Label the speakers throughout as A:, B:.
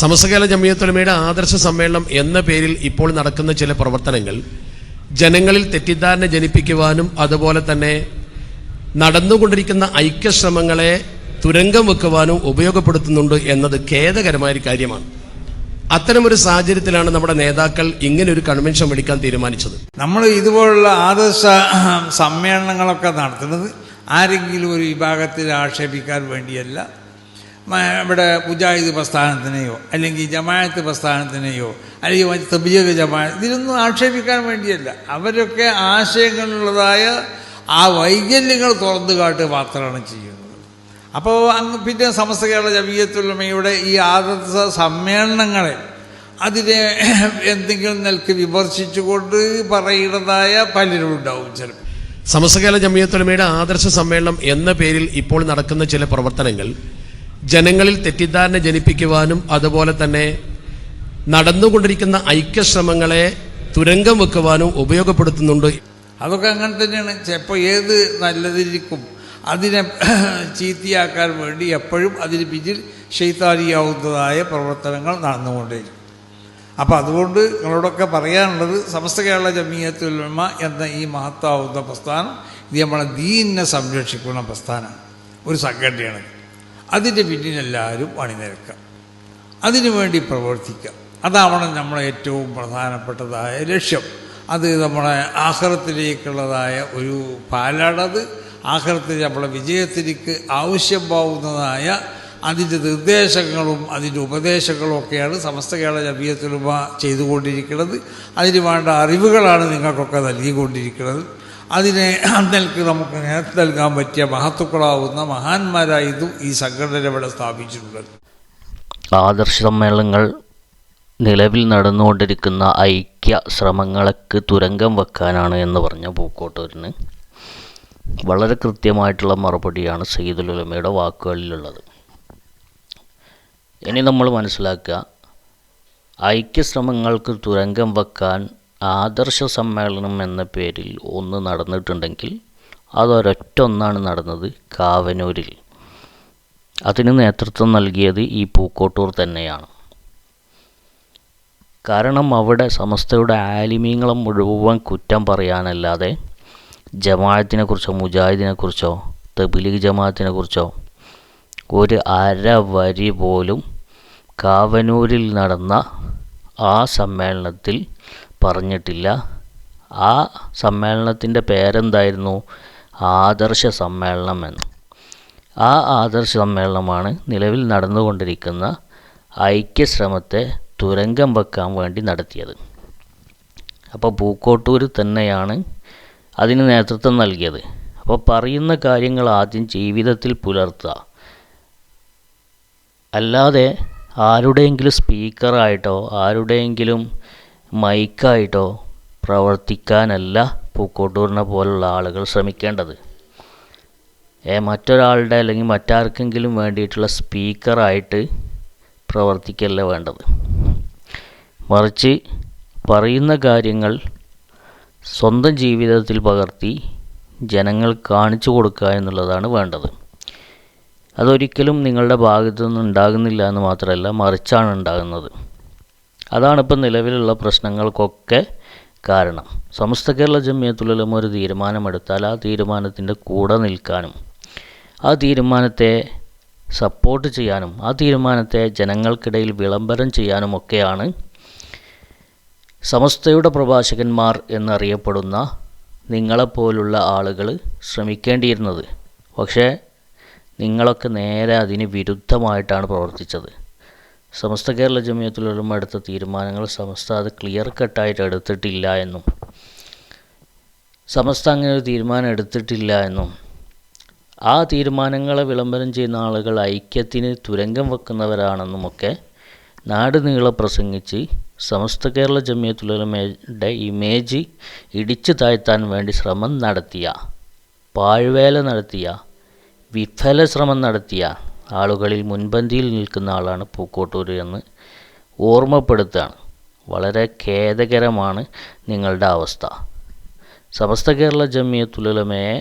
A: സമസ്തകാല ജമിയത്തുലമയുടെ ആദർശ സമ്മേളനം എന്ന പേരിൽ ഇപ്പോൾ നടക്കുന്ന ചില പ്രവർത്തനങ്ങൾ ജനങ്ങളിൽ തെറ്റിദ്ധാരണ ജനിപ്പിക്കുവാനും അതുപോലെ തന്നെ നടന്നുകൊണ്ടിരിക്കുന്ന ഐക്യശ്രമങ്ങളെ തുരങ്കം വെക്കുവാനും ഉപയോഗപ്പെടുത്തുന്നുണ്ട് എന്നത് ഖേദകരമായ കാര്യമാണ്. അത്തരമൊരു സാഹചര്യത്തിലാണ് നമ്മുടെ നേതാക്കൾ ഇങ്ങനെ ഒരു കൺവെൻഷൻ വിളിക്കാൻ തീരുമാനിച്ചത്.
B: നമ്മൾ ഇതുപോലുള്ള ആദർശ സമ്മേളനങ്ങളൊക്കെ നടത്തുന്നത് ആരെങ്കിലും ഒരു വിഭാഗത്തിൽ ആക്ഷേപിക്കാൻ വേണ്ടിയല്ല. ഇവിടെ മുജാഹിദ് പ്രസ്ഥാനത്തിനെയോ അല്ലെങ്കിൽ ജമാഅത്ത് പ്രസ്ഥാനത്തിനെയോ അല്ലെങ്കിൽ തബീയ് ജമാഅത്ത് ഇതിലൊന്നും ആക്ഷേപിക്കാൻ വേണ്ടിയല്ല. അവരൊക്കെ ആശയങ്ങളുള്ളതായ ആ വൈകല്യങ്ങൾ തുറന്നു കാട്ടുക മാത്രമാണ് ചെയ്യുന്നത്. അപ്പോൾ അങ്ങ് പിന്നെ സമസ്ത കേരള ജമീയത്തുലമയുടെ ഈ ആദർശ സമ്മേളനങ്ങളെ അതിനെ എന്തെങ്കിലും നിലയ്ക്ക് വിമർശിച്ചുകൊണ്ട് പറയുന്നതായ പലരും ഉണ്ടാവും ചിലപ്പോൾ.
A: സമസ്ത കേരള ജമീയത്തുലമയുടെ ആദർശ സമ്മേളനം എന്ന പേരിൽ ഇപ്പോൾ നടക്കുന്ന ചില പ്രവർത്തനങ്ങൾ ജനങ്ങളിൽ തെറ്റിദ്ധാരണ ജനിപ്പിക്കുവാനും അതുപോലെ തന്നെ നടന്നുകൊണ്ടിരിക്കുന്ന ഐക്യശ്രമങ്ങളെ തുരങ്കം വെക്കുവാനും ഉപയോഗപ്പെടുത്തുന്നുണ്ട്.
B: അതൊക്കെ അങ്ങനെ തന്നെയാണ്. ചിലപ്പോൾ ഏത് നല്ലതിരിക്കും? അതിനെ ചീത്തയാക്കാൻ വേണ്ടി എപ്പോഴും അതിന് പിന്നിൽ ഷെയ്ത്താനിയാവുന്നതായ പ്രവർത്തനങ്ങൾ നടന്നുകൊണ്ടേയിരിക്കും. അപ്പോൾ അതുകൊണ്ട് നിങ്ങളോടൊക്കെ പറയാനുള്ളത് സമസ്ത കേരള ജമീയത്തുലമ എന്ന ഈ മഹത്താവുന്ന പ്രസ്ഥാനം ഇത് നമ്മളെ ദീനിനെ സംരക്ഷിക്കുന്ന പ്രസ്ഥാനമാണ് ഒരു സംഘടനയാണ് അതിന്റെ പിന്നിലെല്ലാവരും അണിനിരക്കാം അതിനു വേണ്ടി പ്രവർത്തിക്കാം. അതാവണം നമ്മളെ ഏറ്റവും പ്രധാനപ്പെട്ടതായ ലക്ഷ്യം. അത് നമ്മളെ ആഹ്റത്തിലേക്കുള്ളതായ ഒരു പാലാടത് ആഹ്റത്തിൽ നമ്മളെ വിജയത്തിലേക്ക് ആവശ്യമാവുന്നതായ അതിന്റെ നിർദ്ദേശങ്ങളും അതിന്റെ ഉപദേശങ്ങളും ഒക്കെയാണ് സമസ്ത കേരള ജബിയത്തുലുമ ചെയ്തുകൊണ്ടിരിക്കുന്നത്. അതിന് വേണ്ട അറിവുകളാണ് നിങ്ങൾക്കൊക്കെ നൽകിക്കൊണ്ടിരിക്കുന്നത്. അതിനെ നൽകി നമുക്ക് നേരത്തെ നൽകാൻ പറ്റിയ മഹത്തുക്കളാവുന്ന മഹാന്മാരായതും ഈ സംഘടന ഇവിടെ സ്ഥാപിച്ചിട്ടുള്ളത്.
C: ആദർശ സമ്മേളനങ്ങൾ നിലവിൽ നടന്നുകൊണ്ടിരിക്കുന്ന ഐക്യ ശ്രമങ്ങൾക്ക് തുരങ്കം വെക്കാനാണ് എന്ന് പറഞ്ഞ പൂക്കോട്ടൂരിന് വളരെ കൃത്യമായിട്ടുള്ള മറുപടിയാണ് സയ്യിദുൽ ഉലമയുടെ വാക്കുകളിലുള്ളത്. ഇനി നമ്മൾ മനസ്സിലാക്കുക ഐക്യശ്രമങ്ങൾക്ക് തുരങ്കം വെക്കാൻ ആദർശ സമ്മേളനം എന്ന പേരിൽ ഒന്ന് നടന്നിട്ടുണ്ടെങ്കിൽ അതൊരൊറ്റ ഒന്നാണ് നടന്നത് കാവനൂരിൽ. അതിന് നേതൃത്വം നൽകിയത് ഈ പൂക്കോട്ടൂർ തന്നെയാണ്. കാരണം അവിടെ സമസ്തയുടെ ആലിമീങ്ങളെ മുഴുവൻ കുറ്റം പറയാനല്ലാതെ ജമാഅത്തിനെക്കുറിച്ചോ മുജാഹിദിനെക്കുറിച്ചോ തബിലീഗ് ജമാഅത്തിനെക്കുറിച്ചോ ഒരു അര വരി പോലും കാവനൂരിൽ നടന്ന ആ സമ്മേളനത്തിൽ പറഞ്ഞിട്ടില്ല. ആ സമ്മേളനത്തിന്റെ പേരെന്തായിരുന്നു? ആദർശ സമ്മേളനം എന്ന്. ആ ആദർശ സമ്മേളനമാണ് നിലവിൽ നടന്നുകൊണ്ടിരിക്കുന്ന ഐക്യശ്രമത്തെ തുരങ്കം വെക്കാൻ വേണ്ടി നടത്തിയത്. അപ്പോൾ പൂക്കോട്ടൂർ തന്നെയാണ് അതിന് നേതൃത്വം നൽകിയത്. അപ്പോൾ പറയുന്ന കാര്യങ്ങൾ ആദ്യം ജീവിതത്തിൽ പുലർത്തുക. അല്ലാതെ ആരുടെയെങ്കിലും സ്പീക്കറായിട്ടോ ആരുടെയെങ്കിലും മൈക്കായിട്ടോ പ്രവർത്തിക്കാനല്ല പൂക്കോട്ടൂരിനെ പോലുള്ള ആളുകൾ ശ്രമിക്കേണ്ടത്. മറ്റൊരാളുടെ അല്ലെങ്കിൽ മറ്റാർക്കെങ്കിലും വേണ്ടിയിട്ടുള്ള സ്പീക്കറായിട്ട് പ്രവർത്തിക്കല്ല വേണ്ടത്. മറിച്ച് പറയുന്ന കാര്യങ്ങൾ സ്വന്തം ജീവിതത്തിൽ പകർത്തി ജനങ്ങൾ കാണിച്ചു കൊടുക്കുക എന്നുള്ളതാണ് വേണ്ടത്. അതൊരിക്കലും നിങ്ങളുടെ ഭാഗത്തു നിന്ന് ഉണ്ടാകുന്നില്ല എന്ന് മാത്രമല്ല മറിച്ചാണ് ഉണ്ടാകുന്നത്. അതാണ് നിലവിലുള്ള പ്രശ്നങ്ങൾക്കൊക്കെ കാരണം. സമസ്ത കേരള ജമിയത്തുലമ ഒരു തീരുമാനമെടുത്താൽ ആ തീരുമാനത്തിന്റെ കൂടെ നിൽക്കാനും ആ തീരുമാനത്തെ സപ്പോർട്ട് ചെയ്യാനും ആ തീരുമാനത്തെ ജനങ്ങൾക്കിടയിൽ വിളംബരം ചെയ്യാനുമൊക്കെയാണ് സമസ്തയുടെ പ്രഭാഷകന്മാർ എന്നറിയപ്പെടുന്ന നിങ്ങളെപ്പോലുള്ള ആളുകൾ ശ്രമിക്കേണ്ടിയിരുന്നത്. പക്ഷേ നിങ്ങളൊക്കെ നേരെ അതിന് വിരുദ്ധമായിട്ടാണ് പ്രവർത്തിച്ചത്. സമസ്ത കേരള ജമിയത്തിലുള്ള എടുത്ത തീരുമാനങ്ങൾ സമസ്ത അത് ക്ലിയർ കട്ടായിട്ട് എടുത്തിട്ടില്ല എന്നും. സമസ്ത അങ്ങനെ ഒരു തീരുമാനം എടുത്തിട്ടില്ല എന്നും. ആ തീരുമാനങ്ങളെ വിളംബരം ചെയ്യുന്ന ആളുകൾ ഐക്യത്തിന് തുരങ്കം വെക്കുന്നവരാണെന്നുമൊക്കെ നാട് നീളെ പ്രസംഗിച്ച് സമസ്ത കേരള ജമിയത്തുലമയുടെ ഇമേജ് ഇടിച്ചു താഴ്ത്താൻ വേണ്ടി ശ്രമം നടത്തിയ പാഴ്വേല നടത്തിയ വിഫല ശ്രമം നടത്തിയ ആളുകളിൽ മുൻപന്തിയിൽ നിൽക്കുന്ന ആളാണ് പൂക്കോട്ടൂർ എന്ന് ഓർമ്മപ്പെടുത്തുകയാണ്. വളരെ ഖേദകരമാണ് നിങ്ങളുടെ അവസ്ഥ. സമസ്ത കേരള ജമിയത്തുലമയെ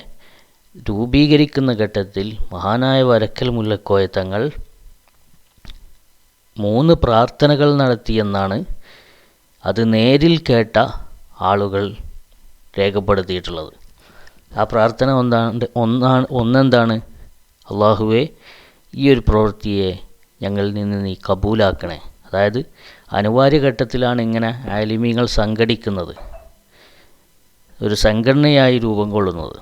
C: രൂപീകരിക്കുന്ന ഘട്ടത്തിൽ മഹാനായ വരക്കൽ മുല്ലക്കോയ തങ്ങൾ മൂന്ന് പ്രാർത്ഥനകൾ നടത്തിയെന്നാണ് അത് നേരിൽ കേട്ട ആളുകൾ രേഖപ്പെടുത്തിയിട്ടുള്ളത്. ആ പ്രാർത്ഥന ഒന്നാണ്ട് ഒന്നാണ് ഒന്നെന്താണ്? അള്ളാഹുവെ ഈ ഒരു പ്രവൃത്തിയെ ഞങ്ങളിൽ നിന്ന് നീ കബൂലാക്കണേ. അതായത് അനിവാര്യ ഘട്ടത്തിലാണ് ഇങ്ങനെ ആലിമീങ്ങൾ സംഘടിക്കുന്നത്. ഒരു സംഘടനയായി രൂപം കൊള്ളുന്നത്.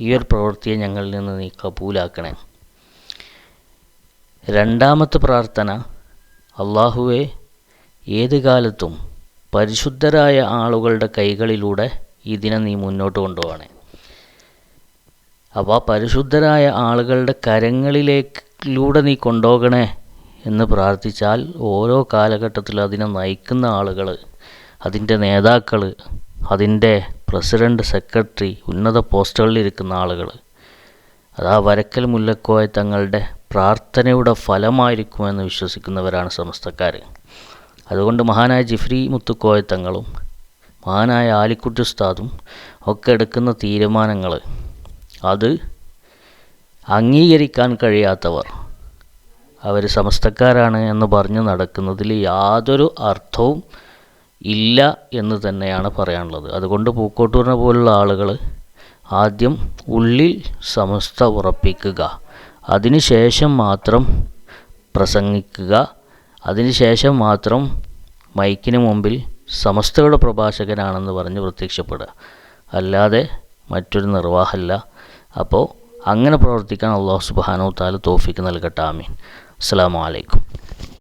C: ഈ ഒരു പ്രവൃത്തിയെ ഞങ്ങളിൽ നിന്ന് നീ കബൂലാക്കണേ. രണ്ടാമത്തെ പ്രാർത്ഥന അള്ളാഹുവെ ഏത് കാലത്തും പരിശുദ്ധരായ ആളുകളുടെ കൈകളിലൂടെ ഇതിനെ നീ മുന്നോട്ട് കൊണ്ടുപോകണേ. അപ്പോൾ ആ പരിശുദ്ധരായ ആളുകളുടെ കരങ്ങളിലേക്കിലൂടെ നീ കൊണ്ടുപോകണേ എന്ന് പ്രാർത്ഥിച്ചാൽ ഓരോ കാലഘട്ടത്തിലും അതിനെ നയിക്കുന്ന ആളുകൾ അതിന്റെ നേതാക്കൾ അതിന്റെ പ്രസിഡന്റ് സെക്രട്ടറി ഉന്നത പോസ്റ്റുകളിലിരിക്കുന്ന ആളുകൾ അതാ വരക്കൽ മുല്ലക്കോയ തങ്ങളുടെ പ്രാർത്ഥനയുടെ ഫലമായിരിക്കുമെന്ന് വിശ്വസിക്കുന്നവരാണ് സമസ്തക്കാർ അതുകൊണ്ട് മഹാനായ ജിഫ്രി മുത്തുക്കോയ തങ്ങളും മഹാനായ ആലിക്കുട്ടി ഉസ്താദും ഒക്കെ എടുക്കുന്ന തീരുമാനങ്ങൾ അത് അംഗീകരിക്കാൻ കഴിയാത്തവർ. അവർ സമസ്തക്കാരാണ് എന്ന് പറഞ്ഞ് നടക്കുന്നതിൽ യാതൊരു അർത്ഥവും ഇല്ല എന്ന് തന്നെയാണ് പറയാനുള്ളത്. അതുകൊണ്ട് പൂക്കോട്ടൂരിനെ പോലുള്ള ആളുകൾ ആദ്യം ഉള്ളിൽ സമസ്ത ഉറപ്പിക്കുക. അതിനുശേഷം മാത്രം പ്രസംഗിക്കുക. അതിനുശേഷം മാത്രം മൈക്കിന് മുമ്പിൽ സമസ്തയുടെ പ്രഭാഷകനാണെന്ന് പറഞ്ഞ് പ്രത്യക്ഷപ്പെടുക. അല്ലാതെ മറ്റൊരു നിർവാഹമല്ല അപ്പോൾ അങ്ങനെ പ്രവർത്തിക്കാൻ അള്ളാഹു സുബാനോ താല തോഫിക്ക് നൽകട്ടെ ആമീൻ. അസ്സാം വലൈക്കും